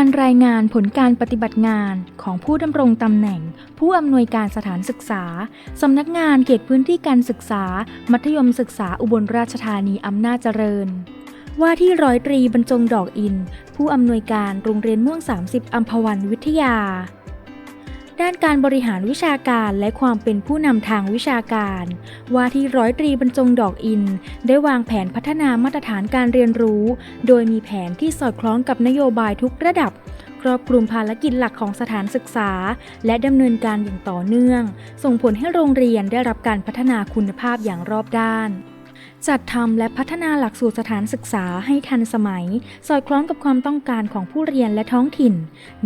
การรายงานผลการปฏิบัติงานของผู้ดำรงตำแหน่ง ผู้อำนวยการสถานศึกษา สำนักงานเขตพื้นที่การศึกษา มัธยมศึกษาอุบลราชธานีอำนาจเจริญ ว่าที่ร้อยตรีบรรจงดอกอิน ผู้อำนวยการโรงเรียนม่วง 30อัมพวันวิทยา ด้านการบริหารวิชาการและความเป็นผู้นำทางวิชาการ ว่าที่ร้อยตรีบรรจงดอกอิน ได้วางแผนพัฒนามาตรฐานการเรียนรู้ โดยมีแผนที่สอดคล้องกับนโยบายทุกระดับ ครอบคลุมภารกิจหลักของสถานศึกษา และดำเนินการอย่างต่อเนื่อง ส่งผลให้โรงเรียนได้รับการพัฒนาคุณภาพอย่างรอบด้าน จัดทำและพัฒนาหลักสูตรสถานศึกษาให้ทันสมัย สอดคล้องกับความต้องการของผู้เรียนและท้องถิ่น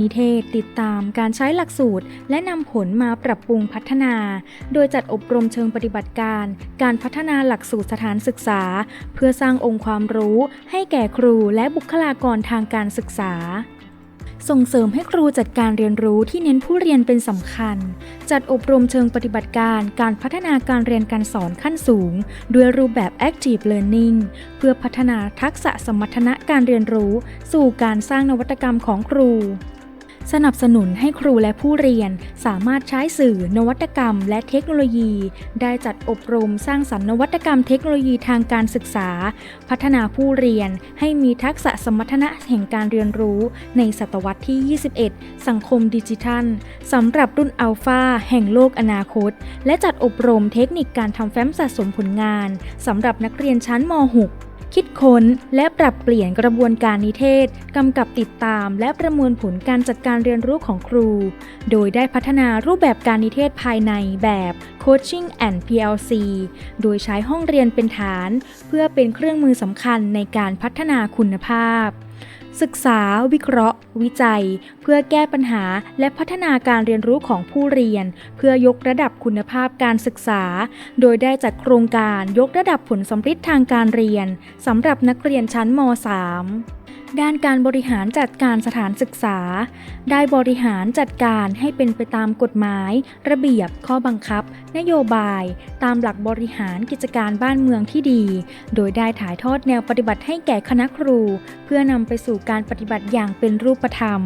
นิเทศติดตามการใช้หลักสูตร และนำผลมาปรับปรุงพัฒนา โดยจัดอบรมเชิงปฏิบัติการ การพัฒนาหลักสูตรสถานศึกษา เพื่อสร้างองค์ความรู้ ให้แก่ครูและบุคลากรทางการศึกษา ส่งเสริมให้ครูจัดการเรียนรู้ที่เน้นผู้เรียนเป็นสำคัญ จัดอบรมเชิงปฏิบัติการการพัฒนาการเรียนการสอนขั้นสูง ด้วยรูปแบบ Active Learning เพื่อพัฒนาทักษะสมรรถนะการเรียนรู้ สู่การสร้างนวัตกรรมของครู สนับสนุนให้ครูและผู้เรียนสามารถใช้สื่อนวัตกรรม และเทคโนโลยี ได้จัดอบรมสร้างสรรค์นวัตกรรมเทคโนโลยีทางการศึกษา พัฒนาผู้เรียนให้มีทักษะสมรรถนะแห่งการเรียนรู้ ในศตวรรษที่ 21 สังคมดิจิทัลสำหรับรุ่นอัลฟาแห่งโลกอนาคต และจัดอบรมเทคนิคการทำแฟ้มสะสมผลงานสำหรับนักเรียนชั้นม .6 คิดค้นและปรับเปลี่ยนกระบวนการนิเทศ กำกับติดตามและประมวลผลการจัดการเรียนรู้ของครู โดยได้พัฒนารูปแบบการนิเทศภายในแบบ Coaching and PLC โดยใช้ห้องเรียนเป็นฐาน เพื่อเป็นเครื่องมือสำคัญในการพัฒนาคุณภาพ ศึกษา วิเคราะห์ วิจัย เพื่อแก้ปัญหาและพัฒนาการเรียนรู้ของผู้เรียน เพื่อยกระดับคุณภาพการศึกษา โดยได้จัดโครงการยกระดับผลสำฤทธิ์ทางการเรียนสำหรับนักเรียนชั้นม .3 ด้านการบริหารจัดการสถานศึกษา ได้บริหารจัดการให้เป็นไปตามกฎหมาย ระเบียบข้อบังคับ นโยบาย ตามหลักบริหารกิจการบ้านเมืองที่ดี โดยได้ถ่ายทอดแนวปฏิบัติให้แก่คณะครู เพื่อนำไปสู่การปฏิบัติอย่างเป็นรูปธรรม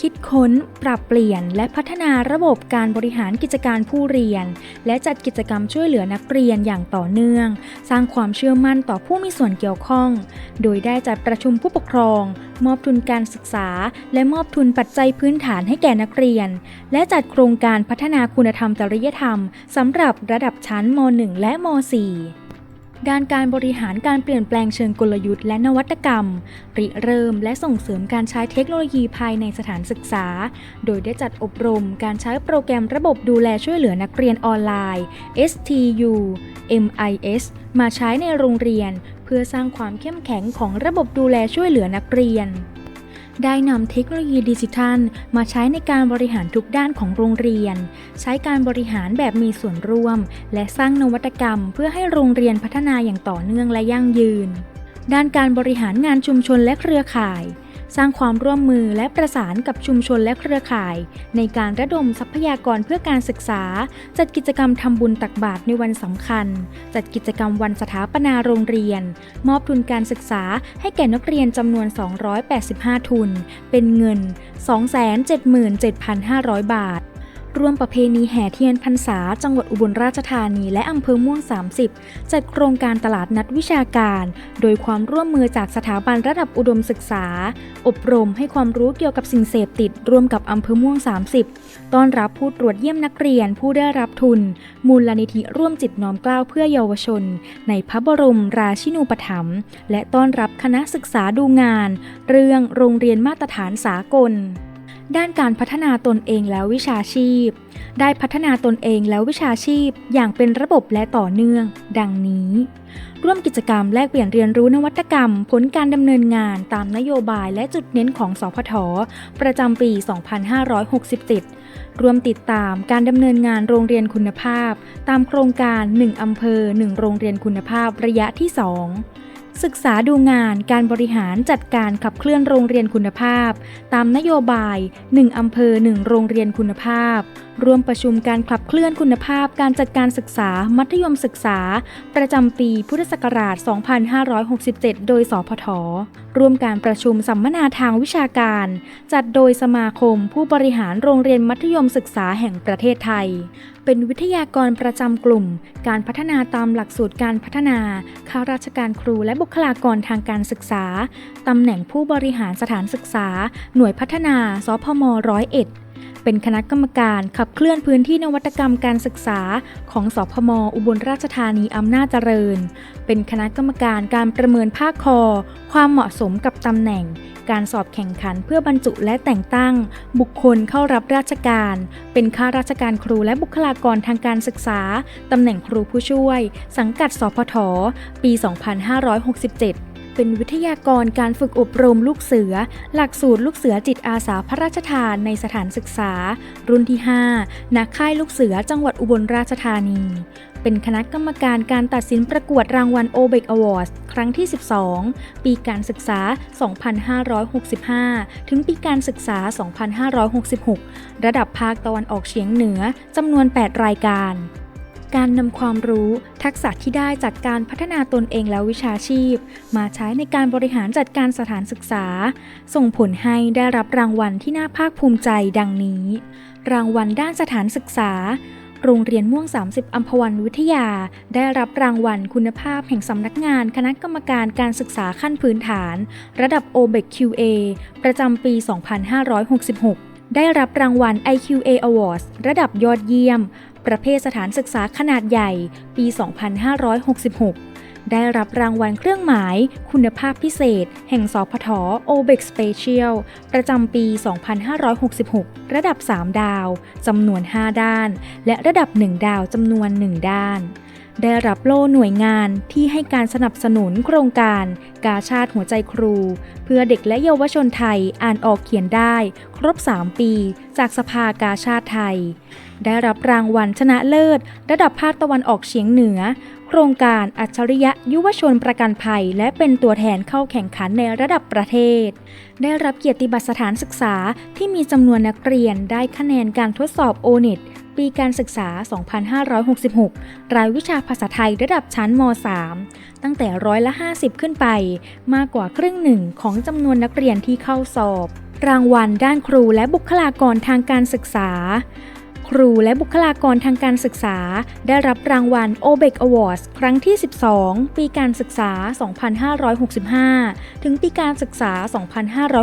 คิดค้น ปรับเปลี่ยน และพัฒนาระบบการบริหารกิจการผู้เรียน และจัดกิจกรรมช่วยเหลือนักเรียนอย่างต่อเนื่อง สร้างความเชื่อมั่นต่อผู้มีส่วนเกี่ยวข้อง โดยได้จัดประชุมผู้ปกครอง มอบทุนการศึกษา และมอบทุนปัจจัยพื้นฐานให้แก่นักเรียน และจัดโครงการพัฒนาคุณธรรมจริยธรรมสำหรับระดับชั้นม .1 และม .4 ด้านการบริหารการเปลี่ยนแปลงเชิงกลยุทธ์และนวัตกรรม ริเริ่มและส่งเสริมการใช้เทคโนโลยีภายในสถานศึกษา โดยได้จัดอบรมการใช้โปรแกรมระบบดูแลช่วยเหลือนักเรียนออนไลน์ STU MIS มาใช้ในโรงเรียน เพื่อสร้างความเข้มแข็งของระบบดูแลช่วยเหลือนักเรียน ได้นำเทคโนโลยีดิจิทัล มาใช้ในการบริหารทุกด้านของโรงเรียน ใช้การบริหารแบบมีส่วนร่วม และสร้างนวัตกรรม เพื่อให้โรงเรียนพัฒนาอย่างต่อเนื่องและยั่งยืน ด้านการบริหารงานชุมชนและเครือข่าย สร้างความร่วมมือและประสานกับชุมชนและเครือข่าย ในการระดมทรัพยากรเพื่อการศึกษา จัดกิจกรรมทำบุญตักบาตรในวันสำคัญ จัดกิจกรรมวันสถาปนาโรงเรียน มอบทุนการศึกษาให้แก่นักเรียนจำนวน 285 ทุน เป็นเงิน 277,500 บาท ร่วมประเพณีแห่เทียนพรรษา จังหวัดอุบลราชธานีและอำเภอม่วง 30 จัดโครงการตลาดนัดวิชาการ โดยความร่วมมือจากสถาบันระดับอุดมศึกษา อบรมให้ความรู้เกี่ยวกับสิ่งเสพติด ร่วมกับอำเภอม่วง 30 ต้อนรับผู้ตรวจเยี่ยมนักเรียนผู้ได้รับทุน มูลนิธิร่วมจิตน้อมกล้าเพื่อเยาวชน ในพระบรมราชินูปถัมภ์และต้อนรับคณะศึกษาดูงาน เรื่องโรงเรียนมาตรฐานสากล ด้านการพัฒนาตนเองแล้ววิชาชีพ ได้พัฒนาตนเองแล้ววิชาชีพ อย่างเป็นระบบและต่อเนื่อง ดังนี้ ร่วมกิจกรรมแลกเปลี่ยนเรียนรู้นวัตกรรม ผลการดำเนินงานตามนโยบายและจุดเน้นของสพทประจำปี 2567 รวมติดตามการดำเนินงานโรงเรียนคุณภาพ ตามโครงการ 1อำเภอ 1 โรงเรียนคุณภาพระยะที่ 2 ศึกษาดูงานการบริหารจัดการขับเคลื่อนโรงเรียนคุณภาพ ตามนโยบาย 1 อำเภอ 1 โรงเรียนคุณภาพ ร่วมประชุมการขับเคลื่อนคุณภาพการจัดการศึกษา มัธยมศึกษา ประจำปีพุทธศักราช 2567 โดย สพท ร่วมการประชุมสัมมนาทางวิชาการ จัดโดยสมาคมผู้บริหารโรงเรียนมัธยมศึกษาแห่งประเทศไทย เป็นวิทยากรประจำกลุ่ม การพัฒนาตามหลักสูตรการพัฒนา ข้าราชการครูและบุคลากรทางการศึกษาตำแหน่งผู้บริหารสถานศึกษา หน่วยพัฒนา สพมร้อยเอ็ด เป็นคณะกรรมการขับเคลื่อนพื้นที่นวัตกรรมการศึกษาของสพม อุบลราชธานีอำนาจเจริญ เป็นคณะกรรมการการประเมินภาคคอ ความเหมาะสมกับตำแหน่ง การสอบแข่งขันเพื่อบรรจุและแต่งตั้ง บุคคลเข้ารับราชการ เป็นข้าราชการครูและบุคลากรทางการศึกษาตำแหน่งครูผู้ช่วย สังกัดสพทปี 2567 เป็นวิทยากรการฝึกอบรมลูกเสือ หลักสูตรลูกเสือจิตอาสาพระราชทานในสถานศึกษา รุ่นที่ 5 ณ ค่ายลูกเสือจังหวัดอุบลราชธานี เป็นคณะกรรมการการตัดสินประกวดรางวัลโอเบกอวอร์ดครั้งที่ 12 ปีการศึกษา 2565 ถึงปีการศึกษา 2566 ระดับภาคตะวันออกเฉียงเหนือจำนวน 8 รายการ การนำความรู้ ทักษะที่ได้จากการพัฒนาตนเองและวิชาชีพ มาใช้ในการบริหารจัดการสถานศึกษา ส่งผลให้ได้รับรางวัลที่น่าภาคภูมิใจดังนี้ รางวัลด้านสถานศึกษา โรงเรียนม่วง 30 อัมพวันวิทยา ได้รับรางวัลคุณภาพแห่งสำนักงานคณะกรรมการการศึกษาขั้นพื้นฐาน ระดับ OBEC QA ประจำปี 2566ได้รับรางวัล IQA Awards ระดับยอดเยี่ยม ประเภทสถานศึกษาขนาดใหญ่ ปี 2566 ได้รับรางวัลเครื่องหมาย คุณภาพพิเศษ แห่งสพท OBEC Special ประจำปี 2566 ระดับ 3 ดาว จำนวน 5 ด้าน และระดับ 1 ดาวจำนวน 1 ด้าน ได้รับโล่หน่วยงานที่ให้การสนับสนุนโครงการ กาชาติหัวใจครู เพื่อเด็กและเยาวชนไทยอ่านออกเขียนได้ ครบ 3 ปี จากสภากาชาติไทย ได้รับรางวัลชนะเลิศ ระดับภาคตะวันออกเฉียงเหนือ โครงการอัจฉริยะยุวชนประกันภัย และเป็นตัวแทนเข้าแข่งขันในระดับประเทศ ได้รับเกียรติบัตรสถานศึกษาที่มีจำนวนนักเรียนได้คะแนนการทดสอบ o n e t ปีการศึกษา 2566 รายวิชาภาษาไทยระดับชั้นม .3 ตั้งแต่ร้อยละ 50 ขึ้นไป มากกว่าครึ่งหนึ่งของจำนวนนักเรียนที่เข้าสอบ รางวัลด้านครูและบุคลากรทางการศึกษา ครูและบุคลากรทางการศึกษา ได้รับรางวัล OBEC Awards ครั้งที่ 12 ปีการศึกษา 2565 ถึงปีการศึกษา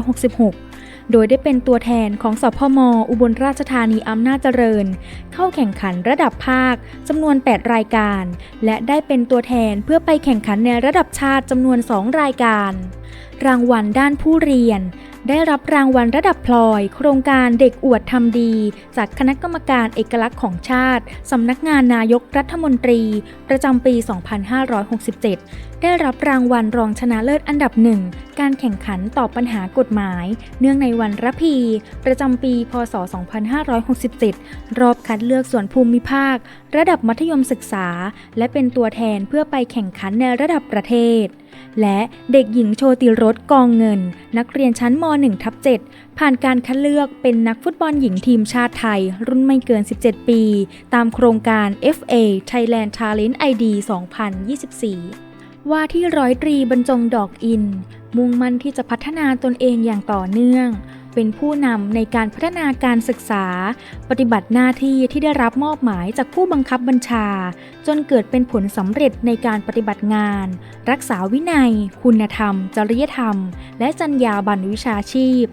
2566 โดยได้เป็นตัวแทนของสพม อุบลราชธานีอำนาจเจริญ เข้าแข่งขันระดับภาคจำนวน 8 รายการ และได้เป็นตัวแทนเพื่อไปแข่งขันในระดับชาติจำนวน 2 รายการ รางวัลด้านผู้เรียน ได้รับรางวัลระดับพลอย โครงการเด็กอวดทำดี จากคณะกรรมการเอกลักษณ์ของชาติ สำนักงานนายกรัฐมนตรี ประจำปี 2567 ได้รับรางวัลรองชนะเลิศอันดับหนึ่ง การแข่งขันตอบปัญหากฎหมาย เนื่องในวันระพี ประจำปี พศ 2567 รอบคัดเลือกส่วนภูมิภาค ระดับมัธยมศึกษา และเป็นตัวแทนเพื่อไปแข่งขันในระดับประเทศ และเด็กหญิงโชติรสกองเงิน นักเรียนชั้นม .1 ทับ7ผ่านการคัดเลือกเป็นนักฟุตบอลหญิงทีมชาติไทย รุ่นไม่เกิน 17 ปี ตามโครงการ FA Thailand Talent ID 2024 ว่าที่ร้อยตรีบรรจงดอกอิน มุ่งมั่นที่จะพัฒนาตนเองอย่างต่อเนื่อง เป็นผู้นำในการพัฒนาการศึกษา ปฏิบัติหน้าที่ที่ได้รับมอบหมายจากผู้บังคับบัญชา จนเกิดเป็นผลสำเร็จในการปฏิบัติงาน รักษาวินัย คุณธรรม จริยธรรม และจรรยาบรรณวิชาชีพ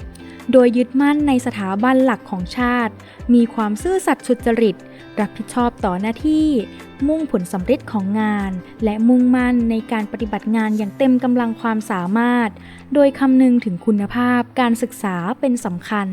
โดยยึดมั่นในสถาบันหลักของชาติ มีความซื่อสัตย์สุจริต รับผิดชอบต่อหน้าที่ มุ่งผลสำเร็จของงาน และมุ่งมั่นในการปฏิบัติงานอย่างเต็มกำลังความสามารถ โดยคำนึงถึงคุณภาพการศึกษาเป็นสำคัญ